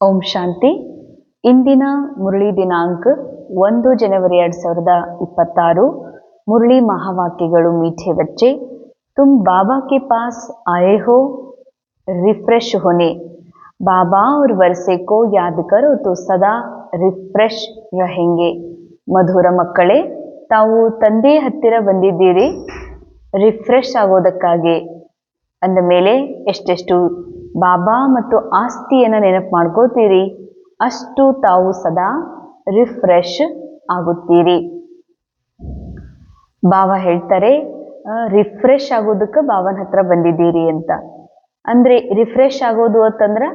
ಓಂ ಶಾಂತಿ. ಇಂದಿನ ಮುರಳಿ ದಿನಾಂಕ ಒಂದು ಜನವರಿ ಎರಡ್ ಸಾವಿರದ ಇಪ್ಪತ್ತಾರು. ಮುರಳಿ ಮಹಾವಾಕ್ಯಗಳು ಮೀಠೆ ಬಚ್ಚೆ ತುಮ್ ಬಾಬಾ ಕೆ ಪಾಸ್ ಆಯೇ ಹೋ, ರಿಫ್ರೆಶ್ ಹೊನೆ. ಬಾಬಾ ಅವ್ರ ವರ್ಷೆ ಕೋ ಯಾದ ಕರೋ ತು ಸದಾ ರಿಫ್ರೆಶ್ ರಹೆಂಗೆ. ಮಧುರ ಮಕ್ಕಳೇ, ತಾವು ತಂದೆ ಹತ್ತಿರ ಬಂದಿದ್ದೀರಿ. ರಿಫ್ರೆಶ್ ಆಗೋದಕ್ಕಾಗಿ ಅಂದ ಮೇಲೆ ಎಷ್ಟೆಷ್ಟು ಬಾಬಾ ಮತ್ತು ಆಸ್ತಿಯನ್ನು ನೆನಪು ಮಾಡ್ಕೋತೀರಿ ಅಷ್ಟು ತಾವು ಸದಾ ರಿಫ್ರೆಶ್ ಆಗುತ್ತೀರಿ ಬಾಬಾ ಹೇಳ್ತಾರೆ ರಿಫ್ರೆಶ್ ಆಗೋದಕ್ಕೆ ಬಾಬನ ಹತ್ರ ಬಂದಿದ್ದೀರಿ ಅಂತ ಅಂದ್ರೆ ರಿಫ್ರೆಶ್ ಆಗೋದು ಅಂತಂದ್ರೆ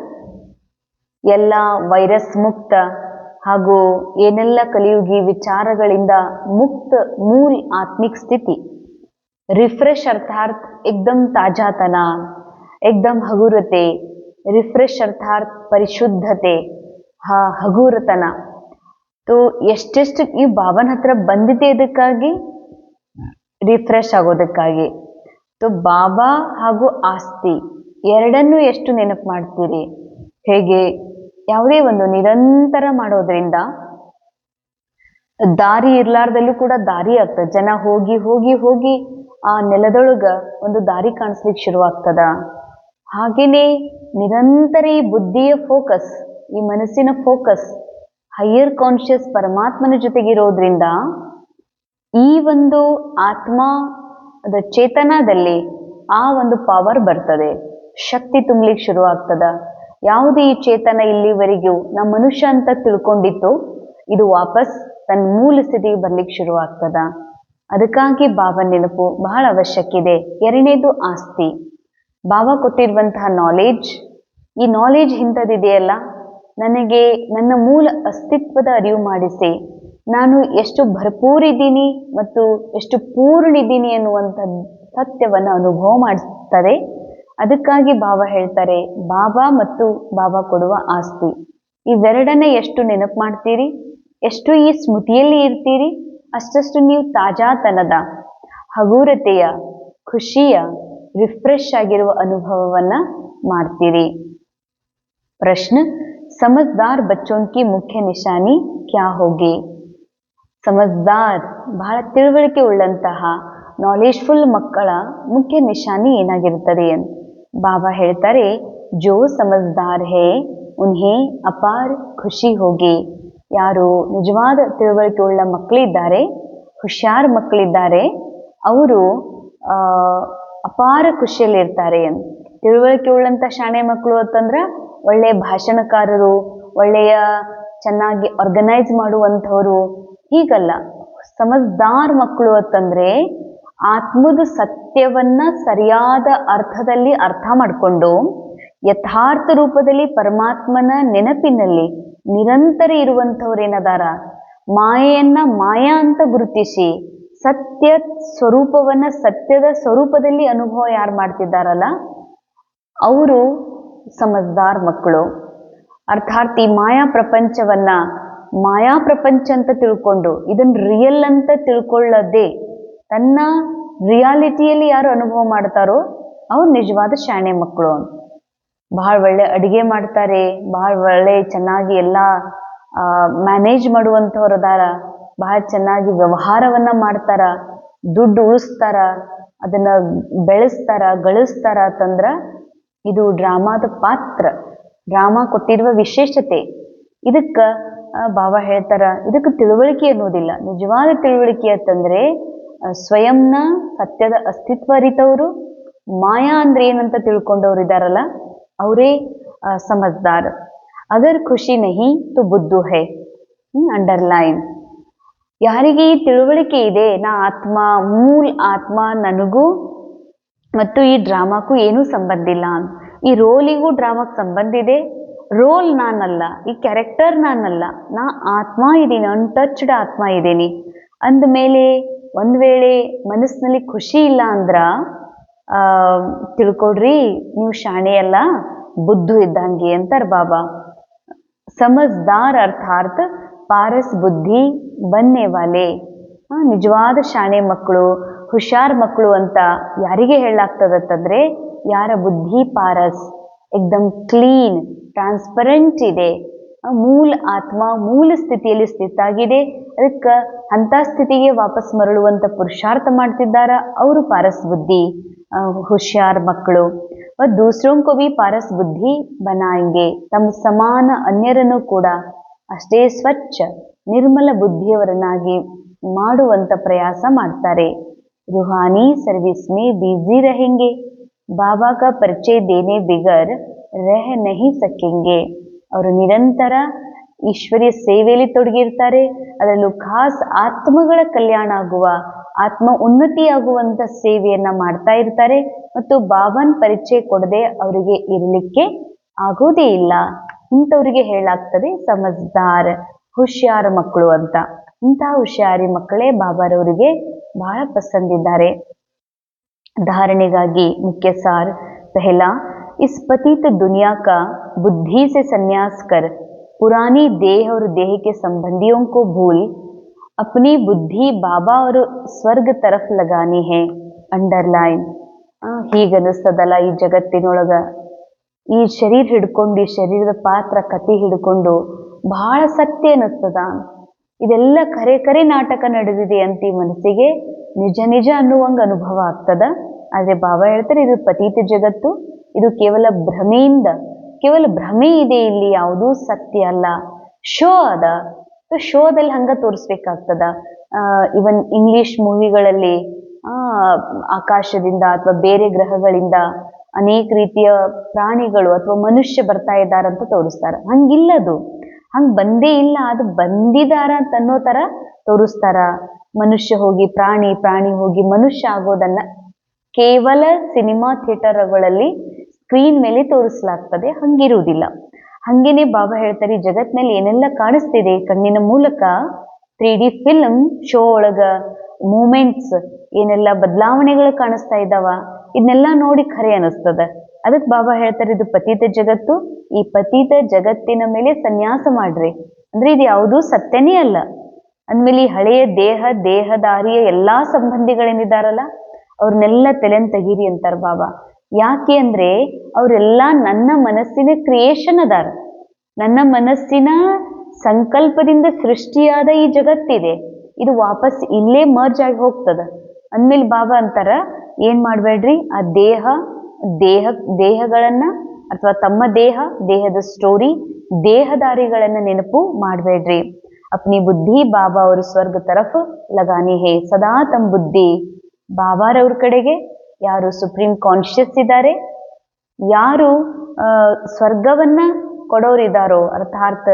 ಎಲ್ಲ ವೈರಸ್ ಮುಕ್ತ ಹಾಗೂ ಏನೆಲ್ಲ ಕಲಿಯುಗಿ ವಿಚಾರಗಳಿಂದ ಮುಕ್ತ ಮೂಲ ಆತ್ಮಿಕ ಸ್ಥಿತಿ रिफ्रेश अर्थात एकदम ताजातना एकदम हगुरते ರಿಫ್ರೆಶ್ ಅರ್ಥಾತ್ ಪರಿಶುದ್ಧತೆ ಹ ಹಗೂರತನ ತೋ ಎಷ್ಟೆಷ್ಟು ಈ ಬಾಬನ ಹತ್ರ ಬಂದಿದೆ ಇದಕ್ಕಾಗಿ ರಿಫ್ರೆಶ್ ಆಗೋದಕ್ಕಾಗಿ ತೋ ಬಾಬಾ ಹಾಗೂ ಆಸ್ತಿ ಎರಡನ್ನೂ ಎಷ್ಟು ನೆನಪು ಮಾಡ್ತೀರಿ ಹೇಗೆ ಯಾವುದೇ ಒಂದು ನಿರಂತರ ಮಾಡೋದ್ರಿಂದ ದಾರಿ ಇರ್ಲಾರ್ದಲ್ಲೂ ಕೂಡ ದಾರಿ ಆಗ್ತದೆ ಜನ ಹೋಗಿ ಹೋಗಿ ಹೋಗಿ ಆ ನೆಲದೊಳಗ ಒಂದು ದಾರಿ ಕಾಣಿಸ್ಲಿಕ್ಕೆ ಶುರುವಾಗ್ತದ ಹಾಗೇನೆ ನಿರಂತರ ಈ ಬುದ್ಧಿಯ ಫೋಕಸ್ ಈ ಮನಸ್ಸಿನ ಫೋಕಸ್ ಹೈಯರ್ ಕಾನ್ಶಿಯಸ್ ಪರಮಾತ್ಮನ ಜೊತೆಗಿರೋದ್ರಿಂದ ಈ ಒಂದು ಆತ್ಮ ಅದ ಚೇತನದಲ್ಲಿ ಆ ಒಂದು ಪವರ್ ಬರ್ತದೆ. ಶಕ್ತಿ ತುಂಬಲಿಕ್ಕೆ ಶುರು ಆಗ್ತದ ಯಾವುದೇ ಈ ಚೇತನ ಇಲ್ಲಿವರೆಗೂ ನಮ್ಮ ಮನುಷ್ಯ ಅಂತ ತಿಳ್ಕೊಂಡಿತ್ತು, ಇದು ವಾಪಸ್ ತನ್ನ ಮೂಲ ಸ್ಥಿತಿಗೆ ಬರ್ಲಿಕ್ಕೆ ಶುರು ಆಗ್ತದ ಅದಕ್ಕಾಗಿ ಬಾಬಾ ನೆನಪು ಬಹಳ ಅವಶ್ಯಕ ಇದೆ ಎರಡನೇದು ಆಸ್ತಿ. ಬಾಬಾ ಕೊಟ್ಟಿರುವಂತಹ ನಾಲೆಜ್ ಈ ನಾಲೆಜ್ ಇಂಥದ್ದಿದೆಯಲ್ಲ? ನನಗೆ ನನ್ನ ಮೂಲ ಅಸ್ತಿತ್ವದ ಅರಿವು ಮಾಡಿಸಿ, ನಾನು ಎಷ್ಟು ಭರ್ಪೂರಿದ್ದೀನಿ ಮತ್ತು ಎಷ್ಟು ಪೂರ್ಣಿದ್ದೀನಿ ಅನ್ನುವಂಥ ಸತ್ಯವನ್ನು ಅನುಭವ ಮಾಡಿಸ್ತದೆ. ಅದಕ್ಕಾಗಿ ಭಾವ ಹೇಳ್ತಾರೆ ಬಾಬಾ ಮತ್ತು ಬಾಬಾ ಕೊಡುವ ಆಸ್ತಿ. ಇವೆರಡನ್ನ ಎಷ್ಟು ನೆನಪು ಮಾಡ್ತೀರಿ? ಎಷ್ಟು ಈ ಸ್ಮೃತಿಯಲ್ಲಿ ಇರ್ತೀರಿ? ಅಷ್ಟಷ್ಟು ನೀವು ತಾಜಾತನದ, ಹಗುರತೆಯ, ಖುಷಿಯ ರಿಫ್ರೆಶ್ ಆಗಿರುವ ಅನುಭವವನ್ನ ಮಾಡ್ತೀರಿ. ಪ್ರಶ್ನೆ, ಸಮಜ್ದಾರ್ ಬಚ್ಚೋನ್ ಕಿ ಮುಖ್ಯ ನಿಶಾನಿ ಕ್ಯಾ ಹೋಗಿ? ಸಮಜ್ದಾರ್ ಬಹಳ ತಿಳುವಳಿಕೆ ಉಳ್ಳಂತಹ ನಾಲೆಜ್ಫುಲ್ ಮಕ್ಕಳ ಮುಖ್ಯ ನಿಶಾನಿ ಏನಾಗಿರ್ತದೆ ಅಂತ ಬಾಬಾ ಹೇಳ್ತಾರೆ, ಜೋ ಸಮಜ್ದಾರ್ ಹೇ, ಉನ್ಹೇ ಅಪಾರ್ ಖುಷಿ ಹೋಗಿ. ಯಾರು ನಿಜವಾದ ತಿಳುವಳಿಕೆ ಉಳ್ಳ ಮಕ್ಕಳಿದ್ದಾರೆ ಹುಷಾರ್ ಮಕ್ಕಳಿದ್ದಾರೆ ಅವರು ಅಪಾರ ಖುಷಿಯಲ್ಲಿ ಇರ್ತಾರೆ ತಿಳುವಳಿಕೆ ಉಳ್ಳಂತ ಶಾಣೆ ಮಕ್ಕಳು ಅಂತಂದ್ರೆ ಒಳ್ಳೆಯ ಭಾಷಣಕಾರರು, ಒಳ್ಳೆಯ ಚೆನ್ನಾಗಿ ಆರ್ಗನೈಸ್ ಮಾಡುವಂಥವ್ರು. ಹೀಗಲ್ಲ, ಸಮಜ್ದಾರ್ ಮಕ್ಕಳು ಅಂತಂದ್ರೆ ಆತ್ಮದ ಸತ್ಯವನ್ನ ಸರಿಯಾದ ಅರ್ಥದಲ್ಲಿ ಅರ್ಥ ಮಾಡಿಕೊಂಡು ಯಥಾರ್ಥ ರೂಪದಲ್ಲಿ ಪರಮಾತ್ಮನ ನೆನಪಿನಲ್ಲಿ ನಿರಂತರ ಇರುವಂಥವ್ರೇನದಾರ ಮಾಯೆಯನ್ನ ಮಾಯಾ ಅಂತ ಗುರುತಿಸಿ ಸತ್ಯ ಸ್ವರೂಪವನ್ನ ಸತ್ಯದ ಸ್ವರೂಪದಲ್ಲಿ ಅನುಭವ ಯಾರು ಮಾಡ್ತಿದ್ದಾರಲ್ಲ? ಅವರು ಸಮಜ್ದಾರ್ ಮಕ್ಕಳು ಅರ್ಥಾತ್ ಈ ಮಾಯಾ ಪ್ರಪಂಚವನ್ನ, ಮಾಯಾ ಪ್ರಪಂಚ ಅಂತ ತಿಳ್ಕೊಂಡು ಇದನ್ನ ರಿಯಲ್ ಅಂತ ತಿಳ್ಕೊಳ್ಳದೆ ತನ್ನ ರಿಯಾಲಿಟಿಯಲ್ಲಿ ಯಾರು ಅನುಭವ ಮಾಡ್ತಾರೋ ಅವ್ರು ನಿಜವಾದ ಶಾಣೆ ಮಕ್ಕಳು ಬಹಳ ಒಳ್ಳೆ ಅಡಿಗೆ ಮಾಡ್ತಾರೆ ಬಹಳ ಒಳ್ಳೆ ಚೆನ್ನಾಗಿ ಎಲ್ಲ ಮ್ಯಾನೇಜ್ ಮಾಡುವಂಥವ್ರು ಅದಾರ. ಬಹಳ ಚೆನ್ನಾಗಿ ವ್ಯವಹಾರವನ್ನ ಮಾಡ್ತಾರ, ದುಡ್ಡು ಉಳಿಸ್ತಾರ, ಅದನ್ನ ಬೆಳೆಸ್ತಾರ, ಗಳಿಸ್ತಾರ ಅಂತಂದ್ರ ಇದು ಡ್ರಾಮಾದ ಪಾತ್ರ. ಡ್ರಾಮಾ ಕೊಟ್ಟಿರುವ ವಿಶೇಷತೆ. ಇದಕ್ಕ ಬಾಬಾ ಹೇಳ್ತಾರ, ಇದಕ್ಕೆ ತಿಳುವಳಿಕೆ ಅನ್ನೋದಿಲ್ಲ. ನಿಜವಾದ ತಿಳುವಳಿಕೆ ಅಂತಂದ್ರೆ ಸ್ವಯಂನ ಸತ್ಯದ ಅಸ್ತಿತ್ವ ಅರಿತವರು, ಮಾಯಾ ಅಂದ್ರೆ ಏನಂತ ತಿಳ್ಕೊಂಡವ್ರು ಇದಾರಲ್ಲ, ಅವರೇ ಸಮಜ್ದಾರ್ ಅದರ್ ಖುಷಿ ನಹಿ, ತು ಬುದ್ಧು ಹೇ ಅಂಡರ್ಲೈನ್. ಯಾರಿಗೆ ಈ ತಿಳುವಳಿಕೆ ಇದೆ? ನಾ ಆತ್ಮ, ಮೂಲ್ ಆತ್ಮ ನನಗೂ ಮತ್ತು ಈ ಡ್ರಾಮಾಕ್ಕೂ ಏನೂ ಸಂಬಂಧ ಇಲ್ಲ ಈ ರೋಲಿಗೂ ಡ್ರಾಮಾಕ್ಕೆ ಸಂಬಂಧ ಇದೆ? ರೋಲ್ ನಾನಲ್ಲ, ಈ ಕ್ಯಾರೆಕ್ಟರ್ ನಾನಲ್ಲ. ನಾ ಆತ್ಮ ಇದ್ದೀನಿ ಅನ್ಟಚ್ಡ್ ಆತ್ಮ ಇದ್ದೀನಿ ಅಂದಮೇಲೆ ಒಂದು ವೇಳೆ ಮನಸ್ಸಿನಲ್ಲಿ ಖುಷಿ ಇಲ್ಲ ಅಂದ್ರ ತಿಳ್ಕೊಡ್ರಿ ನೀವು ಶಾಣೆ ಅಲ್ಲ, ಬುದ್ಧು ಇದ್ದಂಗೆ ಅಂತಾರೆ ಬಾಬಾ. ಸಮಜ್ದಾರ್ ಅರ್ಥಾತ್ ಪಾರಸ್ ಬುದ್ಧಿ ಬನ್ನೆ ವಾಲೆ ನಿಜವಾದ ಶಾಣೆ ಮಕ್ಕಳು, ಹುಷಾರ್ ಮಕ್ಕಳು ಅಂತ ಯಾರಿಗೆ ಹೇಳಾಗ್ತದತ್ತಂದ್ರೆ ಯಾರ ಬುದ್ಧಿ ಪಾರಸ್, ಎಕ್ದಮ್ ಕ್ಲೀನ್, ಟ್ರಾನ್ಸ್ಪರೆಂಟ್ ಇದೆ. ಮೂಲ ಆತ್ಮ, ಮೂಲ ಸ್ಥಿತಿಯಲ್ಲಿ ಸ್ಥಿತಾಗಿದೆ ಅದಕ್ಕೆ ಅಂತ ಸ್ಥಿತಿಗೆ ವಾಪಸ್ ಮರಳುವಂಥ ಪುರುಷಾರ್ಥ ಮಾಡ್ತಿದ್ದಾರ ಅವರು ಪಾರಸ್ ಬುದ್ಧಿ ಹುಷಾರ್ ಮಕ್ಕಳು. ದೂಸರೋಂ ಬಿ ಪಾರಸ್ ಬುದ್ಧಿ ಬನಾಯಂಗೆ ತಮ್ಮ ಸಮಾನ ಅನ್ಯರನ್ನು ಕೂಡ ಅಷ್ಟೇ ಸ್ವಚ್ಛ ನಿರ್ಮಲ ಬುದ್ಧಿಯವರನ್ನಾಗಿ ಮಾಡುವಂತ ಪ್ರಯಾಸ ಮಾಡ್ತಾರೆ रूहानी सर्विस में बिजी रहेंगे बाबा का परिचय देने बिगर रह नहीं सकेंगे ಅವರು ನಿರಂತರ ಈಶ್ವರ್ಯ ಸೇವೆಯಲ್ಲಿ ತೊಡಗಿರ್ತಾರೆ ಅದರಲ್ಲೂ ಖಾಸ್ ಆತ್ಮಗಳ ಕಲ್ಯಾಣ ಆಗುವ ಆತ್ಮ ಉನ್ನತಿಯಾಗುವಂತ ಸೇವೆಯನ್ನ ಮಾಡ್ತಾ ಇರ್ತಾರೆ ಮತ್ತು ಬಾಬಾನ್ ಪರಿಚಯ ಕೊಡದೆ ಅವರಿಗೆ ಇರಲಿಕ್ಕೆ ಆಗೋದೇ ಇಲ್ಲ इंतवे है ಸಮಜ್ದಾರ್ ಹುಷಿಯಾರ್ ಮಕ್ಕಳು ಅಂತ. ಇಂತಹ ಹುಷಿಯಾರಿ ಮಕ್ಕಳೇ ಬಾಬಾರವರಿಗೆ ಬಹಳ ಪಸಂದಿದ್ದಾರೆ. धारणेगागी मुख्य सार पहला इस पतित दुनिया का बुद्धि से संन्यास कर पुरानी देह और देह के संबंधियों को भूल अपनी बुद्धि बाबा और स्वर्ग तरफ़ लगानी है अंडरलाइन ಹೀಗನ್ನಿಸ್ತದಲ್ಲ ಈ ಜಗತ್ತಿನೊಳಗ ಈ ಶರೀರ ಹಿಡ್ಕೊಂಡು, ಈ ಶರೀರದ ಪಾತ್ರ ಕತೆ ಹಿಡ್ಕೊಂಡು ಬಹಳ ಸತ್ಯ ಅನ್ನಿಸ್ತದ. ಇದೆಲ್ಲ ಕರೆ ಕರೆ ನಾಟಕ ನಡೆದಿದೆ ಅಂತ ಈ ಮನಸ್ಸಿಗೆ ನಿಜ ನಿಜ ಅನ್ನುವಂಗ ಅನುಭವ ಆಗ್ತದ. ಆದ್ರೆ ಬಾಬಾ ಹೇಳ್ತಾರೆ, ಇದು ಪತೀತ ಜಗತ್ತು, ಇದು ಕೇವಲ ಭ್ರಮೆಯಿಂದ, ಕೇವಲ ಭ್ರಮೆ ಇದೆ ಇಲ್ಲಿ, ಯಾವುದೂ ಸತ್ಯ ಅಲ್ಲ. ಶೋ ಅದ. ಶೋದಲ್ಲಿ ಹಂಗ ತೋರಿಸ್ಬೇಕಾಗ್ತದ. ಇವನ್ ಇಂಗ್ಲಿಷ್ ಮೂವಿಗಳಲ್ಲಿ ಆಕಾಶದಿಂದ ಅಥವಾ ಬೇರೆ ಗ್ರಹಗಳಿಂದ ಅನೇಕ ರೀತಿಯ ಪ್ರಾಣಿಗಳು ಅಥವಾ ಮನುಷ್ಯ ಬರ್ತಾ ಇದ್ದಾರೆ ಇದ್ದಾರಂತ ತೋರಿಸ್ತಾರ. ಹಂಗಿಲ್ಲದು. ಹಂಗ್ ಬಂದೇ ಇಲ್ಲ ಅದು ಬಂದಿದಾರ ಅಂತ ಅನ್ನೋ ತರ ತೋರಿಸ್ತಾರ. ಮನುಷ್ಯ ಹೋಗಿ ಪ್ರಾಣಿ ಪ್ರಾಣಿ ಹೋಗಿ ಮನುಷ್ಯ ಆಗೋದನ್ನ ಕೇವಲ ಸಿನಿಮಾ ಥಿಯೇಟರ್ಗಳಲ್ಲಿ ಸ್ಕ್ರೀನ್ ಮೇಲೆ ತೋರಿಸಲಾಗ್ತದೆ, ಹಂಗಿರುವುದಿಲ್ಲ. ಹಂಗೇನೆ ಬಾಬಾ ಹೇಳ್ತಾರೆ ಜಗತ್ನಲ್ಲಿ ಏನೆಲ್ಲ ಕಾಣಿಸ್ತಿದೆ, ಕಣ್ಣಿನ ಮೂಲಕ, ತ್ರೀ ಡಿ ಫಿಲ್ಮ್ ಶೋ ಒಳಗ ಮೂಮೆಂಟ್ಸ್ ಏನೆಲ್ಲ ಬದಲಾವಣೆಗಳು ಕಾಣಿಸ್ತಾ ಇದ್ದಾವ ಇದನ್ನೆಲ್ಲ ನೋಡಿ ಖರೆ ಅನಿಸ್ತದ. ಅದಕ್ಕೆ ಬಾಬಾ ಹೇಳ್ತಾರೆ, ಇದು ಪತೀತ ಜಗತ್ತು, ಈ ಪತೀತ ಜಗತ್ತಿನ ಮೇಲೆ ಸನ್ಯಾಸ ಮಾಡ್ರಿ. ಅಂದ್ರೆ ಇದು ಯಾವುದೂ ಸತ್ಯನೇ ಅಲ್ಲ. ಅಂದಮೇಲೆ ಈ ಹಳೆಯ ದೇಹ, ದೇಹದಾರಿಯ ಎಲ್ಲಾ ಸಂಬಂಧಿಗಳೇನಿದಾರಲ್ಲ, ಅವ್ರನ್ನೆಲ್ಲ ತಲೆನ್ ತೆಗೀರಿ ಅಂತಾರ ಬಾಬಾ. ಯಾಕೆ ಅಂದ್ರೆ ಅವರೆಲ್ಲ ನನ್ನ ಮನಸ್ಸಿನ ಕ್ರಿಯೇಷನ್ ಅದಾರ. ನನ್ನ ಮನಸ್ಸಿನ ಸಂಕಲ್ಪದಿಂದ ಸೃಷ್ಟಿಯಾದ ಈ ಜಗತ್ತಿದೆ. ಇದು ವಾಪಸ್ ಇಲ್ಲೇ ಮರ್ಜ್ ಆಗಿ ಹೋಗ್ತದ. ಅಂದ್ಮೇಲೆ ಬಾಬಾ ಅಂತಾರ, ಏನ್ ಮಾಡ್ಬೇಡ್ರಿ? ಆ ದೇಹ ದೇಹ, ದೇಹಗಳನ್ನ ಅಥವಾ ತಮ್ಮ ದೇಹ, ದೇಹದ ಸ್ಟೋರಿ ದೇಹದಾರಿಗಳನ್ನ ನೆನಪು ಮಾಡಬೇಡ್ರಿ. ಅಪ್ನಿ ಬುದ್ಧಿ, ಬಾಬಾ ಅವ್ರ ಸ್ವರ್ಗ ತರಫ್, ಲಗಾನಿ ಹೇ, ಸದಾ ತಮ್ಮ ಬುದ್ಧಿ. ಬಾಬಾರವ್ರ ಕಡೆಗೆ ಯಾರು ಸುಪ್ರೀಂ ಕಾನ್ಶಿಯಸ್ ಇದ್ದಾರೆ ಯಾರು ಸ್ವರ್ಗವನ್ನ ಕೊಡೋರಿದ್ದಾರೋ ಅರ್ಥಾರ್ಥ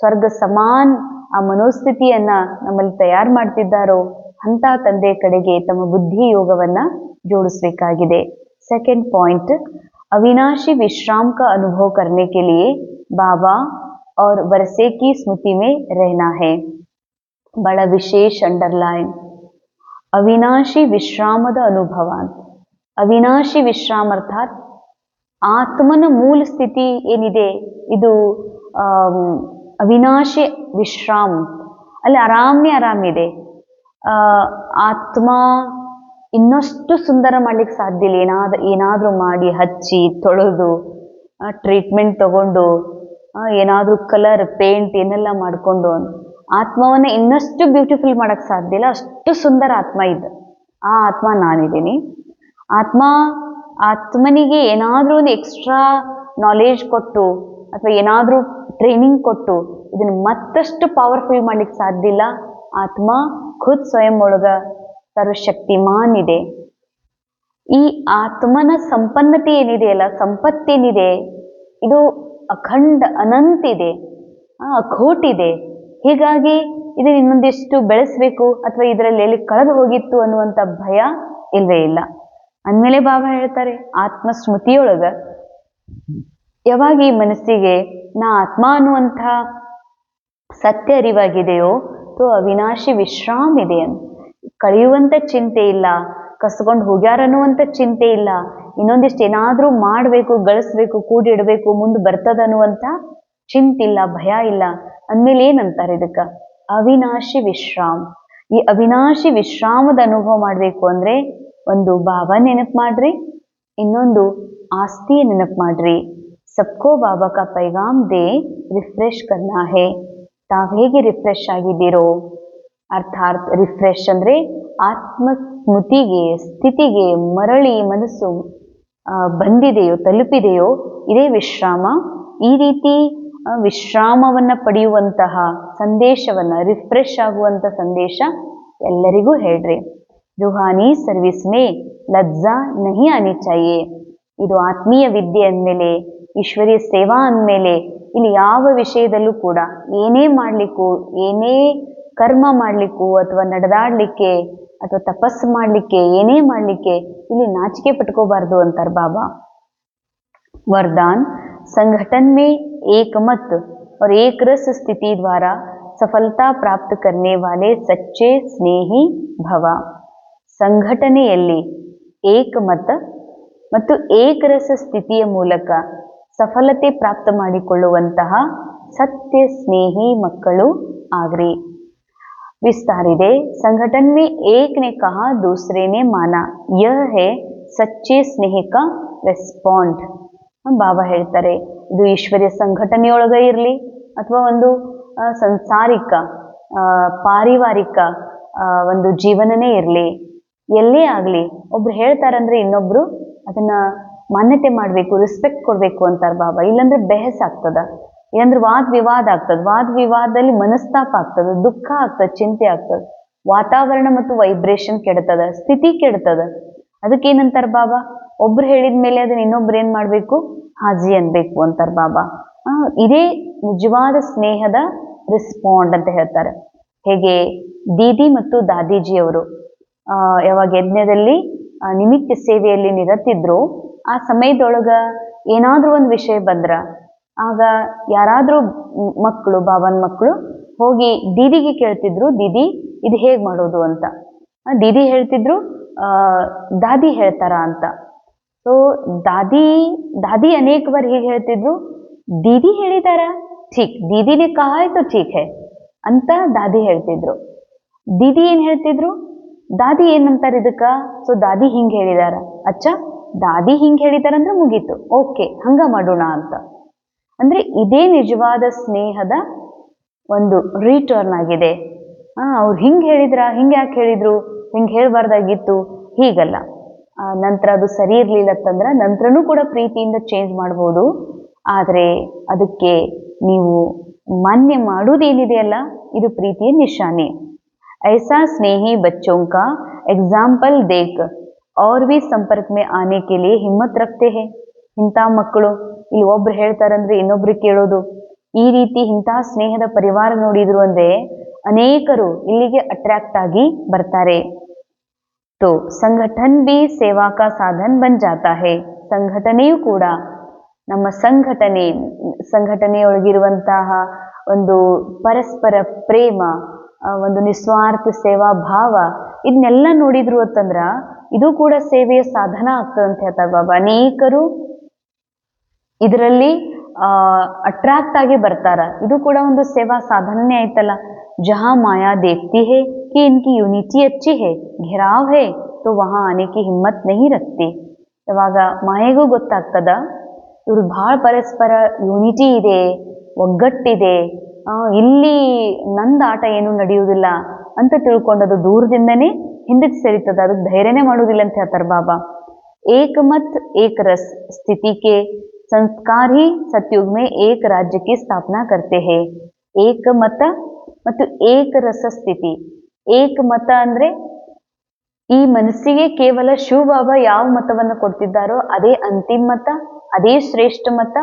ಸ್ವರ್ಗ ಸಮಾನ್ ಆ ಮನೋಸ್ಥಿತಿಯನ್ನ ನಮ್ಮಲ್ಲಿ ತಯಾರು ಮಾಡ್ತಿದ್ದಾರೋ ಅಂತ ತಂದೆ ಕಡೆಗೆ ತಮ್ಮ ಬುದ್ಧಿ ಯೋಗವನ್ನ ಜೋಡಿಸ್ಬೇಕಾಗಿದೆ ಸೆಕೆಂಡ್ ಪಾಯಿಂಟ್ अविनाशी विश्राम का अनुभव करने के लिए बाबा और वर्षे की स्मृति में रहना है बड़ा विशेष अंडरलाइन ಅವಿನಾಶಿ ವಿಶ್ರಾಮದ ಅನುಭವ ಅಂತ ಅವಿನಾಶಿ ವಿಶ್ರಾಮ ಅರ್ಥಾತ್ ಆತ್ಮನ ಮೂಲ ಸ್ಥಿತಿ ಏನಿದೆ ಇದು ಆಮ್, ಅವಿನಾಶಿ ವಿಶ್ರಾಮ್. ಅಲ್ಲಿ ಆರಾಮೇ ಆರಾಮಿದೆ ಆತ್ಮ ಇನ್ನಷ್ಟು ಸುಂದರ ಮಾಡ್ಲಿಕ್ಕೆ ಸಾಧ್ಯ ಇಲ್ಲ. ಏನಾದ ಏನಾದರೂ ಮಾಡಿ ಹಚ್ಚಿ, ತೊಳೆದು ಟ್ರೀಟ್ಮೆಂಟ್ ತಗೊಂಡು ಏನಾದರೂ ಕಲರ್ ಪೇಂಟ್ ಏನೆಲ್ಲ ಮಾಡಿಕೊಂಡು ಆತ್ಮವನ್ನ ಇನ್ನಷ್ಟು ಬ್ಯೂಟಿಫುಲ್ ಮಾಡಕ್ ಸಾಧ್ಯ ಇಲ್ಲ. ಅಷ್ಟು ಸುಂದರ ಆತ್ಮ ಇದೆ. ಆ ಆತ್ಮ ನಾನಿದ್ದೀನಿ. ಆತ್ಮ, ಆತ್ಮನಿಗೆ ಏನಾದರೂ ಒಂದು ಎಕ್ಸ್ಟ್ರಾ ನಾಲೆಜ್ ಕೊಟ್ಟು, ಅಥವಾ ಏನಾದರೂ ಟ್ರೈನಿಂಗ್ ಕೊಟ್ಟು ಇದನ್ನ ಮತ್ತಷ್ಟು ಪವರ್ಫುಲ್ ಮಾಡ್ಲಿಕ್ಕೆ ಸಾಧ್ಯ ಇಲ್ಲ. ಆತ್ಮ ಖುದ್ ಸ್ವಯಂ ಒಳಗ ಸರ್ವಶಕ್ತಿಮಾನ್ ಇದೆ ಈ ಆತ್ಮನ ಸಂಪನ್ನತೆ ಏನಿದೆಯಲ್ಲ ಸಂಪತ್ತೇನಿದೆ. ಇದು ಅಖಂಡ ಅನಂತ ಇದೆ ಆ, ಅಖೋಟ್ ಇದೆ ಹೀಗಾಗಿ ಇದನ್ನ ಇನ್ನೊಂದಿಷ್ಟು ಬೆಳೆಸಬೇಕು ಅಥವಾ ಇದರಲ್ಲಿ ಎಲ್ಲಿ ಕಳೆದು ಹೋಗಿತ್ತು ಅನ್ನುವಂಥ ಭಯ ಇಲ್ಲವೇ ಇಲ್ಲ. ಅಂದಮೇಲೆ ಬಾಬಾ ಹೇಳ್ತಾರೆ ಆತ್ಮ ಸ್ಮೃತಿಯೊಳಗ ಯಾವಾಗ ಈ ಮನಸ್ಸಿಗೆ ನಾ ಆತ್ಮ ಅನ್ನುವಂಥ ಸತ್ಯ ಅರಿವಾಗಿದೆಯೋ, ತೋ ಅವಿನಾಶಿ ವಿಶ್ರಾಮ್ ಇದೆ ಅಂತ ಕಳೆಯುವಂತ ಚಿಂತೆ ಇಲ್ಲ, ಕಸ್ಕೊಂಡು ಹೋಗ್ಯಾರ ಅನ್ನುವಂಥ ಚಿಂತೆ ಇಲ್ಲ. ಇನ್ನೊಂದಿಷ್ಟು ಏನಾದರೂ ಮಾಡಬೇಕು, ಗಳಿಸ್ಬೇಕು ಕೂಡಿಡಬೇಕು ಮುಂದೆ ಬರ್ತದ ಅನ್ನುವಂಥ ಚಿಂತಿಲ್ಲ ಭಯ ಇಲ್ಲ. ಅಂದಮೇಲೆ ಏನಂತಾರೆ ಇದಕ್ಕೆ? ಅವಿನಾಶಿ ವಿಶ್ರಾಮ್. ಈ ಅವಿನಾಶಿ ವಿಶ್ರಾಮದ ಅನುಭವ ಮಾಡಬೇಕು ಅಂದ್ರೆ ಒಂದು ಬಾಬಾ ನೆನಪು ಮಾಡ್ರಿ, ಇನ್ನೊಂದು ಆಸ್ತಿ ನೆನಪು ಮಾಡ್ರಿ. सबको बाबा का पैगाम दे ರಿಫ್ರೆಶ್ करना है ತಾವು ಹೇಗೆ ರಿಫ್ರೆಶ್ ಆಗಿದ್ದೀರೋ ಅರ್ಥಾತ್ ರಿಫ್ರೆಶ್ ಅಂದ್ರೆ ಆತ್ಮ ಸ್ಮೃತಿಗೆ ಸ್ಥಿತಿಗೆ ಮರಳಿ ಮನಸ್ಸು ಆ, ಬಂದಿದೆಯೋ ತಲುಪಿದೆಯೋ ಇದೇ ವಿಶ್ರಾಮ ಈ ರೀತಿ ಆ, ವಿಶ್ರಾಮವನ್ನ ಪಡೆಯುವಂತಹ ಸಂದೇಶವನ್ನ ರಿಫ್ರೆಶ್ ಆಗುವಂತ ಸಂದೇಶ ಎಲ್ಲರಿಗೂ ಹೇಳ್ರಿ ರುಹಾನಿ ಸರ್ವಿಸ್ ಮೇ ಲಜ್ಜಾ ನಹಿ ಆನಿ ಚಾಹಿಯೆ ಇದು ಆತ್ಮೀಯ ವಿದ್ಯೆ ಅಂದಮೇಲೆ ಈಶ್ವರೀಯ ಸೇವಾ ಅಂದಮೇಲೆ ಇಲ್ಲಿ ಯಾವ ವಿಷಯದಲ್ಲೂ ಕೂಡ ಏನೇ ಮಾಡ್ಲಿಕ್ಕೂ ಏನೇ ಕರ್ಮ ಮಾಡ್ಲಿಕ್ಕೂ ಅಥವಾ ನಡೆದಾಡ್ಲಿಕ್ಕೆ ಅಥವಾ ತಪಸ್ಸು ಮಾಡ್ಲಿಕ್ಕೆ ಏನೇ ಮಾಡ್ಲಿಕ್ಕೆ ಇಲ್ಲಿ ನಾಚಿಕೆ ಪಟ್ಕೋಬಾರ್ದು ಅಂತಾರೆ ಬಾಬಾ वरदान संगठन में एक मत और एक रस स्थिति द्वारा सफलता प्राप्त करने वाले सच्चे स्नेही ಭವ ಸಂಘಟನೆಯಲ್ಲಿ ಏಕಮತ ಮತ್ತು ಏಕರಸ ಸ್ಥಿತಿಯ ಮೂಲಕ ಸಫಲತೆ ಪ್ರಾಪ್ತ ಮಾಡಿಕೊಳ್ಳುವಂತಹ ಸತ್ಯ ಸ್ನೇಹಿ ಮಕ್ಕಳು ಆಗ್ರಿ विस्तार ಇದೆ संगठन में एक ने कहा दूसरे ने माना यह है सच्चे स्नेह का ರೆಸ್ಪಾಂಡ್ ಬಾಬಾ ಹೇಳ್ತಾರೆ ಇದು ಈಶ್ವರ್ಯ ಸಂಘಟನೆಯೊಳಗ ಇರಲಿ ಅಥವಾ ಒಂದು ಆ, ಸಂಸಾರಿಕ ಆ, ಪಾರಿವಾರಿಕ ಆ, ಒಂದು ಜೀವನನೇ ಇರಲಿ ಎಲ್ಲೇ ಆಗಲಿ ಒಬ್ರು ಹೇಳ್ತಾರಂದ್ರೆ ಇನ್ನೊಬ್ರು ಅದನ್ನ ಮಾನ್ಯತೆ ಮಾಡಬೇಕು ರೆಸ್ಪೆಕ್ಟ್ ಕೊಡಬೇಕು ಅಂತಾರೆ ಬಾಬಾ. ಇಲ್ಲಾಂದ್ರೆ ಬೆಹಸ್ ಆಗ್ತದ. ಇಲ್ಲಾಂದ್ರೆ ವಾದ ವಿವಾದ ಆಗ್ತದ. ವಾದ ವಿವಾದದಲ್ಲಿ ಮನಸ್ತಾಪ ಆಗ್ತದ ದುಃಖ ಆಗ್ತದ ಚಿಂತೆ ಆಗ್ತದ. ವಾತಾವರಣ ಮತ್ತು ವೈಬ್ರೇಷನ್ ಕೆಡ್ತದ ಸ್ಥಿತಿ ಕೆಡ್ತದ. ಅದಕ್ಕೆ ಏನಂತಾರ ಬಾಬಾ? ಒಬ್ರು ಹೇಳಿದ ಮೇಲೆ ಅದನ್ನ ಇನ್ನೊಬ್ರು ಏನ್ ಮಾಡ್ಬೇಕು? ಹಾಜಿ ಅನ್ಬೇಕು ಅಂತಾರ ಬಾಬಾ. ಆ, ಇದೇ ನಿಜವಾದ ಸ್ನೇಹದ ರಿಸ್ಪಾಂಡ್ ಅಂತ ಹೇಳ್ತಾರೆ. ಹೇಗೆ? ದೀದಿ ಮತ್ತು ದಾದೀಜಿ ಅವರು ಆ, ಯಾವಾಗ ಯಜ್ಞದಲ್ಲಿ ನಿಮಿತ್ತ ಸೇವೆಯಲ್ಲಿ ನಿರತಿದ್ರು. ಆ ಸಮಯದೊಳಗ ಏನಾದ್ರೂ ಒಂದು ವಿಷಯ ಬಂದ್ರ, ಆಗ ಯಾರಾದ್ರೂ ಮಕ್ಕಳು ಬಾಬನ್ ಮಕ್ಕಳು ಹೋಗಿ ದೀದಿಗೆ ಕೇಳ್ತಿದ್ರು, ದೀದಿ, ಇದು ಹೇಗೆ ಮಾಡೋದು? ಅಂತ. ದೀದಿ ಹೇಳ್ತಿದ್ರು ದಾದಿ ಹೇಳ್ತಾರ ಅಂತ. ಸೊ ದಾದಿ ದಾದಿ ಅನೇಕ ಬಾರಿ ಹೀಗೆ ಹೇಳ್ತಿದ್ರು, ದೀದಿ ಹೇಳಿದಾರ? ಠೀಕ್ ದೀದಿನೇ ಕಹಾಯ್ತು ಠೀಕ್ ಹೇ, ಅಂತ ದಾದಿ ಹೇಳ್ತಿದ್ರು. ದೀದಿ ಏನು ಹೇಳ್ತಿದ್ರು, ದಾದಿ ಏನಂತಾರೆ ಇದಕ್ಕ? ಸೊ ದಾದಿ ಹಿಂಗೆ ಹೇಳಿದಾರ, ಅಚ್ಚ ದಾದಿ ಹಿಂಗೆ ಹೇಳಿದಾರಂದ್ರೆ ಮುಗೀತು. ಓಕೆ, ಹಂಗ ಮಾಡೋಣ ಅಂತ. ಅಂದ್ರೆ ಇದೇ ನಿಜವಾದ ಸ್ನೇಹದ ಒಂದು ರಿಟರ್ನ್ ಆಗಿದೆ. ಆ, ಅವ್ರು ಹಿಂಗೆ ಹೇಳಿದ್ರ, ಹಿಂಗೆ ಯಾಕೆ ಹೇಳಿದ್ರು, ಹಿಂಗೆ ಹೇಳ್ಬಾರ್ದಾಗಿತ್ತು, ಹೀಗಲ್ಲ. ನಂತರ ಅದು ಸರಿ ಇರಲಿಲ್ಲ ಅಂತಂದ್ರೆ ನಂತರನೂ ಕೂಡ ಪ್ರೀತಿಯಿಂದ ಚೇಂಜ್ ಮಾಡ್ಬೋದು. ಆದರೆ ಅದಕ್ಕೆ ನೀವು ಮಾನ್ಯ ಮಾಡೋದೇನಿದೆಯಲ್ಲ ಇದು ಪ್ರೀತಿಯ ನಿಶಾನೆ. ಐಸಾ ಸ್ನೇಹಿ ಬಚ್ಚೋಂಕ ಎಕ್ಸಾಂಪಲ್ ದೇಕ್. ಅವ್ರ ಭೀ ಸಂಪರ್ಕ ಮೇ ಆನೆ ಕೆ ಹಿಮ್ಮತ್ ರಕ್ತೆ ಹೇ ಇಂಥ ಮಕ್ಕಳು ಇಲ್ಲಿ ಒಬ್ರು ಹೇಳ್ತಾರಂದ್ರೆ ಇನ್ನೊಬ್ರು ಕೇಳೋದು ಈ ರೀತಿ ಇಂತಹ ಸ್ನೇಹದ ಪರಿವಾರ ನೋಡಿದ್ರು ಅಂದ್ರೆ ಅನೇಕರು ಇಲ್ಲಿಗೆ ಅಟ್ರಾಕ್ಟ್ ಆಗಿ ಬರ್ತಾರೆ ತೋ ಸಂಘಟನ್ ಬಿ ಸೇವಾಕ ಸಾಧನ್ ಬನ್ ಜಾತಾ ಹೇ ಸಂಘಟನೆಯೂ ಕೂಡ ನಮ್ಮ ಸಂಘಟನೆ ಸಂಘಟನೆಯೊಳಗಿರುವಂತಹ ಒಂದು ಪರಸ್ಪರ ಪ್ರೇಮ ಒಂದು ನಿಸ್ವಾರ್ಥ ಸೇವಾ ಭಾವ ಇದನ್ನೆಲ್ಲ ನೋಡಿದ್ರು ಅಂತಂದ್ರ ಇದು ಕೂಡ ಸೇವೆಯ ಸಾಧನ ಆಗ್ತದೆ ಅಂತ ಹೇಳ್ತಾರೆ ಬಾಬಾ ಅನೇಕರು ಇದರಲ್ಲಿ ಅಟ್ರಾಕ್ಟ್ ಆಗಿ ಬರ್ತಾರ. ಇದು ಕೂಡ ಒಂದು ಸೇವಾ ಸಾಧನೆ ಆಯ್ತಲ್ಲ. ಜಹಾ ಮಾಯಾ ದೇಖತಿ ಹೇ, ಕಿ ಇನ್ಕಿ ಯೂನಿಟಿ ಅಚ್ಚಿ ಹೇ, ಘೆರಾವ್ ಹೇ, ತೊ ವಹಾ ಅನೇಕಿ ಹಿಮ್ಮತ್ ನಹಿ ರಕ್ತಿ. ಯಾವಾಗ ಮಾಯೆಗೂ ಗೊತ್ತಾಗ್ತದ? ಇವ್ರು ಭಾಳ ಪರಸ್ಪರ ಯೂನಿಟಿ ಇದೆ, ಒಗ್ಗಟ್ಟಿದೆ ಇಲ್ಲಿ ನಂದಾಟ ಏನು ನಡೆಯುವುದಿಲ್ಲ ಅಂತ ತಿಳ್ಕೊಂಡದು ದೂರದಿಂದನೇ ಹಿಂದಕ್ಕೆ ಸರಿತದ, ಅದಕ್ಕೆ ಧೈರ್ಯನೇ ಮಾಡೋದಿಲ್ಲ ಅಂತ ಹೇಳ್ತಾರ ಬಾಬಾ ಏಕಮತ್ ಏಕರಸ್ ಸ್ಥಿತಿಗೆ ಸಂಸ್ಕಾರ ಹಿ ಸತ್ಯುಗ್ಮೆ ಏಕ ರಾಜ್ಯಕ್ಕೆ ಸ್ಥಾಪನಾ ಕರ್ತೆ ಹೇ. ಏಕಮತ ಮತ್ತು ಏಕರಸ ಸ್ಥಿತಿ. ಏಕಮತ ಅಂದ್ರೆ ಈ ಮನಸ್ಸಿಗೆ ಕೇವಲ ಶಿವ ಬಾಬಾ ಯಾವ ಮತವನ್ನು ಕೊಡ್ತಿದ್ದಾರೋ ಅದೇ ಅಂತಿಮ ಮತ, ಅದೇ ಶ್ರೇಷ್ಠ ಮತ,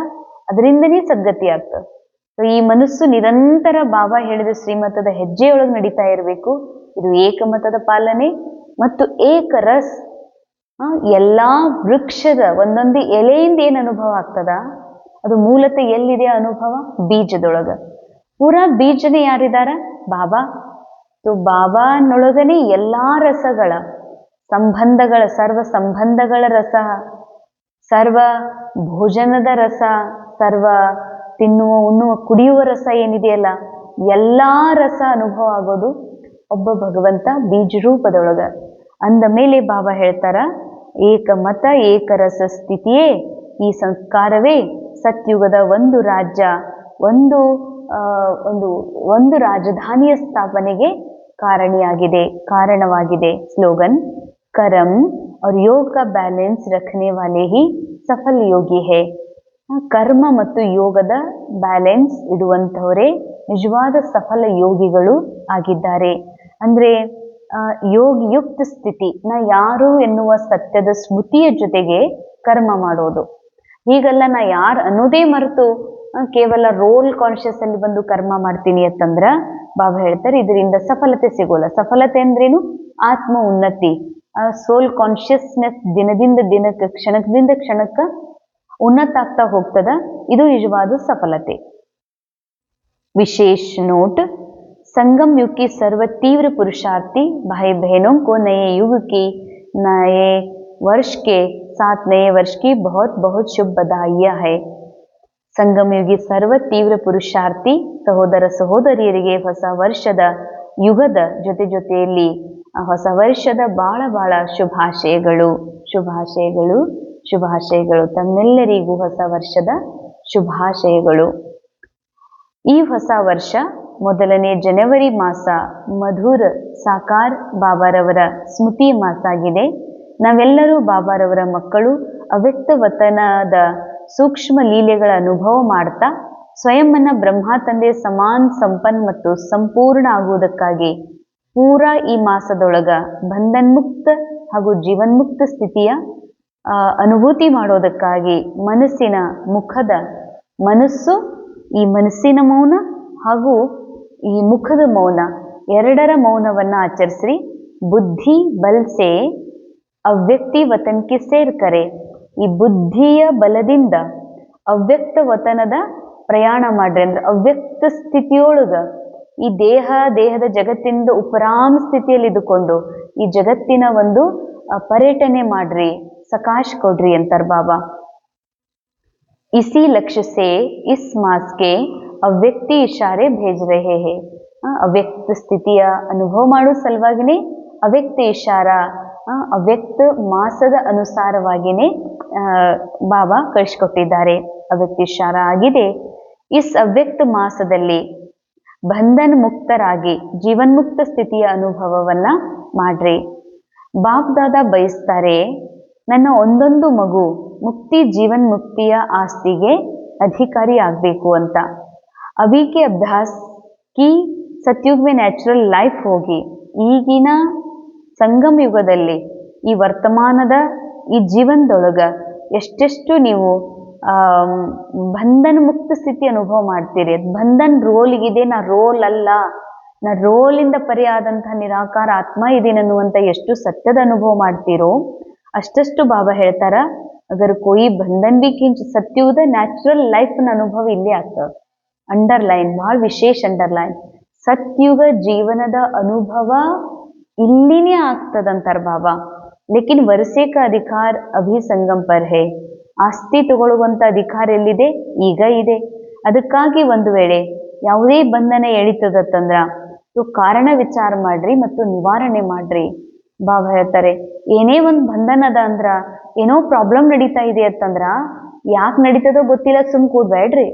ಅದರಿಂದನೇ ಸದ್ಗತಿ ಆಗ್ತದೆ. ಈ ಮನಸ್ಸು ನಿರಂತರ ಬಾಬಾ ಹೇಳಿದ ಶ್ರೀಮತದ ಹೆಜ್ಜೆಯೊಳಗೆ ನಡೀತಾ ಇರಬೇಕು. ಇದು ಏಕಮತದ ಪಾಲನೆ ಮತ್ತು ಏಕರಸ್ ಎಲ್ಲ ವೃಕ್ಷದ ಒಂದೊಂದು ಎಲೆಯಿಂದ ಏನು ಅನುಭವ ಆಗ್ತದ? ಅದು ಮೂಲತಃ ಎಲ್ಲಿದೆ ಅನುಭವ? ಬೀಜದೊಳಗ. ಪೂರಾ ಬೀಜನೇ ಯಾರಿದಾರ? ಬಾಬಾ. ಸೊ, ಬಾಬಾನೊಳಗನೆ ಎಲ್ಲಾ ರಸಗಳ ಸಂಬಂಧಗಳ, ಸರ್ವ ಸಂಬಂಧಗಳ ರಸ, ಸರ್ವ ಭೋಜನದ ರಸ, ಸರ್ವ ತಿನ್ನುವ, ಉಣ್ಣುವ, ಕುಡಿಯುವ ರಸ ಏನಿದೆಯಲ್ಲ, ಎಲ್ಲಾ ರಸ ಅನುಭವ ಆಗೋದು ಒಬ್ಬ ಭಗವಂತ ಬೀಜ ರೂಪದೊಳಗ ಅಂದ ಮೇಲೆ ಬಾಬಾ ಹೇಳ್ತಾರ ಏಕಮತ ಏಕರಸ ಸ್ಥಿತಿಯೇ ಈ ಸಂಸ್ಕಾರವೇ ಸತ್ಯುಗದ ಒಂದು ರಾಜ್ಯ ಒಂದು ಆ, ಒಂದು ಒಂದು ರಾಜಧಾನಿಯ ಸ್ಥಾಪನೆಗೆ ಕಾರಣಿಯಾಗಿದೆ ಕಾರಣವಾಗಿದೆ ಸ್ಲೋಗನ್ ಕರಂ और योग का बैलेंस रखने वाले ही ಸಫಲ್ ಯೋಗಿ ಹೇ ಆ, ಕರ್ಮ ಮತ್ತು ಯೋಗದ ಬ್ಯಾಲೆನ್ಸ್ ಇಡುವಂತವರೇ ನಿಜವಾದ ಸಫಲ ಯೋಗಿಗಳು ಆಗಿದ್ದಾರೆ ಅಂದ್ರೆ ಯೋಗಯುಕ್ತ ಸ್ಥಿತಿ, ನಾ ಯಾರು ಎನ್ನುವ ಸತ್ಯದ ಸ್ಮೃತಿಯ ಜೊತೆಗೆ ಕರ್ಮ ಮಾಡೋದು. ಹೀಗಲ್ಲ ನಾ ಯಾರು ಅನ್ನೋದೇ ಮರೆತು ಕೇವಲ ರೋಲ್ ಕಾನ್ಶಿಯಸ್ ಅಲ್ಲಿ ಬಂದು ಕರ್ಮ ಮಾಡ್ತೀನಿ ಅಂತಂದ್ರ, ಬಾಬಾ ಹೇಳ್ತಾರೆ, ಇದರಿಂದ ಸಫಲತೆ ಸಿಗೋಲ್ಲ. ಸಫಲತೆ ಅಂದ್ರೇನು? ಆತ್ಮ ಉನ್ನತಿ. ಸೋಲ್ ಕಾನ್ಶಿಯಸ್ನೆಸ್ ದಿನದಿಂದ ದಿನಕ್ಕೆ ಕ್ಷಣದಿಂದ ಕ್ಷಣಕ್ಕೆ ಉನ್ನತ ಆಗ್ತಾ ಹೋಗ್ತದ. ಇದು ನಿಜವಾದ ಸಫಲತೆ. ವಿಶೇಷ ನೋಟ್ संगम युग की सर्व तीव्र पुरुषार्थी भाई बहनों को नए युग की नए वर्ष के साथ नए वर्ष की बहुत बहुत शुभ बधाइयाँ है ಸಂಗಮಯುಗಿ ಸರ್ವ ತೀವ್ರ ಪುರುಷಾರ್ಥಿ ಸಹೋದರ ಸಹೋದರಿಯರಿಗೆ ಹೊಸ ವರ್ಷದ ಯುಗದ ಜೊತೆ ಜೊತೆಯಲ್ಲಿ ಆ ಹೊಸ ವರ್ಷದ ಬಾಳ ಬಾಳ ಶುಭಾಶಯಗಳು ಶುಭಾಶಯಗಳು ಶುಭಾಶಯಗಳು ತಮ್ಮೆಲ್ಲರಿಗೂ ಹೊಸ ವರ್ಷದ ಶುಭಾಶಯಗಳು ಈ ಹೊಸ ವರ್ಷ ಮೊದಲನೇ ಜನವರಿ ಮಾಸ ಮಧುರ್ ಸಾಕಾರ್ ಬಾಬಾರವರ ಸ್ಮೃತಿ ಮಾಸ ಆಗಿದೆ ನಾವೆಲ್ಲರೂ ಬಾಬಾರವರ ಮಕ್ಕಳು ಅವ್ಯಕ್ತ ವತನದ ಸೂಕ್ಷ್ಮ ಲೀಲೆಗಳ ಅನುಭವ ಮಾಡ್ತಾ ಸ್ವಯಂನ ಬ್ರಹ್ಮ ತಂದೆ ಸಮಾನ್ ಸಂಪನ್ ಮತ್ತು ಸಂಪೂರ್ಣ ಆಗುವುದಕ್ಕಾಗಿ ಪೂರಾ ಈ ಮಾಸದೊಳಗ ಬಂಧನ್ಮುಕ್ತ ಹಾಗೂ ಜೀವನ್ಮುಕ್ತ ಸ್ಥಿತಿಯ ಅನುಭೂತಿ ಮಾಡೋದಕ್ಕಾಗಿ ಮನಸ್ಸಿನ ಮುಖದ ಮನಸ್ಸು, ಈ ಮನಸ್ಸಿನ ಮೌನ ಹಾಗೂ ಈ ಮುಖದ ಮೌನ, ಎರಡರ ಮೌನವನ್ನ ಆಚರಿಸ್ರಿ. ಬುದ್ಧಿ ಬಲ್ಸೆ, ಅವ್ಯಕ್ತಿ ವತನಕ್ಕೆ ಸೇರ್ಕರೆ. ಈ ಬುದ್ಧಿಯ ಬಲದಿಂದ ಅವ್ಯಕ್ತ ವತನದ ಪ್ರಯಾಣ ಮಾಡ್ರಿ ಅಂದ್ರೆ ಅವ್ಯಕ್ತ ಸ್ಥಿತಿಯೊಳಗ ಈ ದೇಹ, ದೇಹದ ಜಗತ್ತಿಂದ ಉಪರಾಮ್ ಸ್ಥಿತಿಯಲ್ಲಿ ಇದ್ದುಕೊಂಡು ಈ ಜಗತ್ತಿನ ಒಂದು ಪರ್ಯಟನೆ ಮಾಡ್ರಿ, ಸಕಾಶ್ ಕೊಡ್ರಿ ಅಂತಾರ ಬಾಬಾ. ಇಸಿ ಲಕ್ಷಸೆ ಇಸ್ ಮಾಸ್ಗೆ ಅವ್ಯಕ್ತಿ ಇಶಾರೆ ಭೇಜ್ ರಹೆ ಹೇ. ಅವ್ಯಕ್ತ ಸ್ಥಿತಿಯ ಅನುಭವ ಮಾಡೋ ಸಲುವಾಗಿನೇ ಅವ್ಯಕ್ತ ಇಶಾರ ಅವ್ಯಕ್ತ ಮಾಸದ ಅನುಸಾರವಾಗಿನೇ ಆ, ಬಾಬಾ ಕಳಿಸ್ಕೊಟ್ಟಿದ್ದಾರೆ. ಅವ್ಯಕ್ತ ಇಶಾರ ಆಗಿದೆ. ಇಸ್ ಅವ್ಯಕ್ತ ಮಾಸದಲ್ಲಿ ಬಂಧನ್ ಮುಕ್ತರಾಗಿ ಜೀವನ್ಮುಕ್ತ ಸ್ಥಿತಿಯ ಅನುಭವವನ್ನ ಮಾಡ್ರಿ. ಬಾಬ್ದಾದ ಬಯಸ್ತಾರೆ ನನ್ನ ಒಂದೊಂದು ಮಗು ಮುಕ್ತಿ ಜೀವನ್ ಮುಕ್ತಿಯ ಆಸ್ತಿಗೆ ಅಧಿಕಾರಿ ಆಗಬೇಕು ಅಂತ. ಅಭಿ के ಅಭ್ಯಾಸ್ ಕಿ ಸತ್ಯುಗ್ ಮೇ ನ್ಯಾಚುರಲ್ ಲೈಫ್ ಹೋಗಿ ಈಗಿನ ಸಂಗಮ ಯುಗದಲ್ಲಿ ಈ ವರ್ತಮಾನದ ಈ ಜೀವನದೊಳಗ ಎಷ್ಟೆಷ್ಟು ನೀವು ಬಂಧನ ಮುಕ್ತ ಸ್ಥಿತಿ ಅನುಭವ ಮಾಡ್ತೀರಿ. ಬಂಧನ್ ರೋಲಿಗಿದೆ, ನಾ ರೋಲ್ ಅಲ್ಲ ನಾ ರೋಲಿಂದ ಪರಿ ಆದಂತಹ ನಿರಾಕಾರ ಆತ್ಮ ಇದೀನಿ ಅನ್ನುವಂಥ ಎಷ್ಟು ಸತ್ಯದ ಅನುಭವ ಮಾಡ್ತೀರೋ, ಅಷ್ಟಷ್ಟು ಬಾಬಾ ಹೇಳ್ತಾರ ಅದರ ಕೋಯಿ ಬಂಧನ್ ಬಿ ಕಿಂಚ ಸತ್ಯುದ ನ್ಯಾಚುರಲ್ ಲೈಫ್ನ ಅನುಭವ ಇಲ್ಲೇ ಆಗ್ತದ ಅಂಡರ್ಲೈನ್ ಭಾಳ ವಿಶೇಷ ಅಂಡರ್ಲೈನ್ ಸತ್ಯುಗ ಜೀವನದ ಅನುಭವ ಇಲ್ಲಿನೇ ಆಗ್ತದಂತಾರ ಬಾಬಾ. ಲೇಕಿನ್ ವರ್ಸೇಕ ಅಧಿಕಾರ ಅಭಿ ಸಂಗಮ್ ಪರ್ ಹೇ ಆಸ್ತಿ ತಗೊಳ್ಳುವಂತ ಅಧಿಕಾರ ಎಲ್ಲಿದೆ? ಈಗ ಇದೆ. ಅದಕ್ಕಾಗಿ ಒಂದು ವೇಳೆ ಯಾವುದೇ ಬಂಧನ ಎಳಿತದತ್ತಂದ್ರ ಕಾರಣ ವಿಚಾರ ಮಾಡ್ರಿ ಮತ್ತು ನಿವಾರಣೆ ಮಾಡ್ರಿ. ಬಾಬಾ ಹೇಳ್ತಾರೆ, ಏನೇ ಒಂದು ಬಂಧನ ಅದ ಅಂದ್ರ, ಏನೋ ಪ್ರಾಬ್ಲಮ್ ನಡೀತಾ ಇದೆ ಅಂತಂದ್ರ, ಯಾಕೆ ನಡೀತದೋ ಗೊತ್ತಿಲ್ಲ ಸುಮ್ ಕೂಡ್ಬೇಡ್ರಿ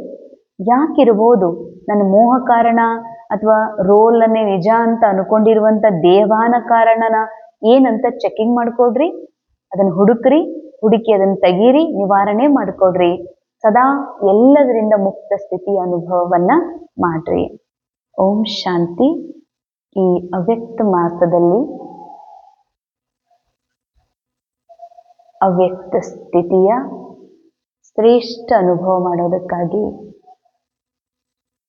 ಯಾಕಿರ್ಬೋದು? ನನ್ನ ಮೋಹ ಕಾರಣ ಅಥವಾ ರೋಲನ್ನೇ ನಿಜ ಅಂತ ಅನ್ಕೊಂಡಿರುವಂತ ದೇಹಾನ ಕಾರಣನ ಏನಂತ ಚೆಕಿಂಗ್ ಮಾಡ್ಕೊಡ್ರಿ ಅದನ್ನ ಹುಡುಕ್ರಿ, ಹುಡುಕಿ ಅದನ್ನ ತೆಗೀರಿ, ನಿವಾರಣೆ ಮಾಡ್ಕೊಡ್ರಿ ಸದಾ ಎಲ್ಲದರಿಂದ ಮುಕ್ತ ಸ್ಥಿತಿ ಅನುಭವವನ್ನ ಮಾಡ್ರಿ. ಓಂ ಶಾಂತಿ. ಈ ಅವ್ಯಕ್ತ ಮಾಸದಲ್ಲಿ ಅವ್ಯಕ್ತ ಸ್ಥಿತಿಯ ಶ್ರೇಷ್ಠ ಅನುಭವ ಮಾಡೋದಕ್ಕಾಗಿ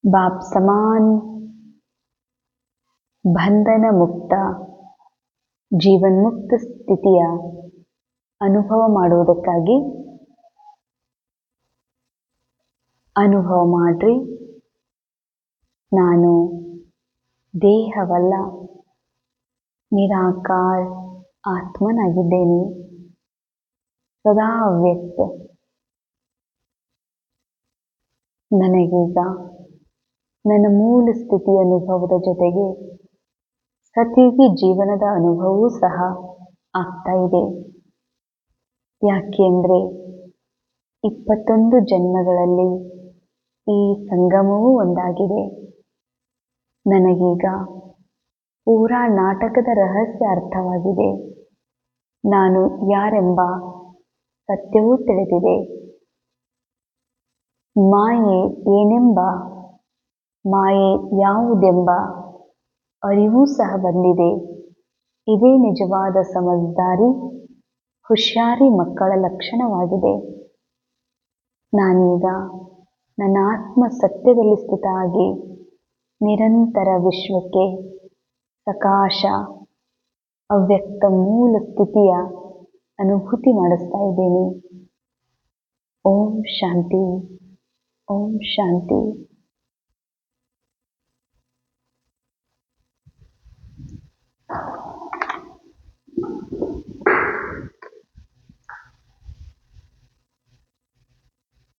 ಬಾಪ್ ಸಮಾನ್ ಬಂಧನ ಮುಕ್ತ ಜೀವನ್ಮುಕ್ತ ಸ್ಥಿತಿಯ ಅನುಭವ ಮಾಡುವುದಕ್ಕಾಗಿ ಅನುಭವ ಮಾಡ್ರಿ. ನಾನು ದೇಹವಲ್ಲ, ನಿರಾಕಾರ ಆತ್ಮನಾಗಿದ್ದೇನೆ. ಸದಾ ವ್ಯಕ್ತ. ನನಗೀಗ ನನ್ನ ಮೂಲ ಸ್ಥಿತಿ ಅನುಭವದ ಜೊತೆಗೆ ಸತಿಗೆ ಜೀವನದ ಅನುಭವವೂ ಸಹ ಆಗ್ತಾ ಇದೆ. ಯಾಕೆಂದ್ರೆ ಇಪ್ಪತ್ತೊಂದು ಜನ್ಮಗಳಲ್ಲಿ ಈ ಸಂಗಮವೂ ಒಂದಾಗಿದೆ. ನನಗೀಗ ಪೂರಾ ನಾಟಕದ ರಹಸ್ಯ ಅರ್ಥವಾಗಿದೆ. ನಾನು ಯಾರೆಂಬ ಸತ್ಯವೂ ತಿಳಿದಿದೆ. ಮಾಯೆ ಏನೆಂಬ ಮಾಯೆ ಯಾವುದೆಂಬ ಅರಿವೂ ಸಹ ಬಂದಿದೆ. ಇದೇ ನಿಜವಾದ ಸಮಜ್ದಾರಿ ಹುಷಾರಿ ಮಕ್ಕಳ ಲಕ್ಷಣವಾಗಿದೆ. ನಾನೀಗ ನನ್ನ ಆತ್ಮ ಸತ್ಯದಲ್ಲಿ ಸ್ಥಿತ ಆಗಿ ನಿರಂತರ ವಿಶ್ವಕ್ಕೆ ಸಕಾಶ ಅವ್ಯಕ್ತ ಮೂಲ ಸ್ಥಿತಿಯ ಅನುಭೂತಿ ಮಾಡಿಸ್ತಾ ಇದ್ದೇನೆ. ಓಂ ಶಾಂತಿ ಓಂ ಶಾಂತಿ.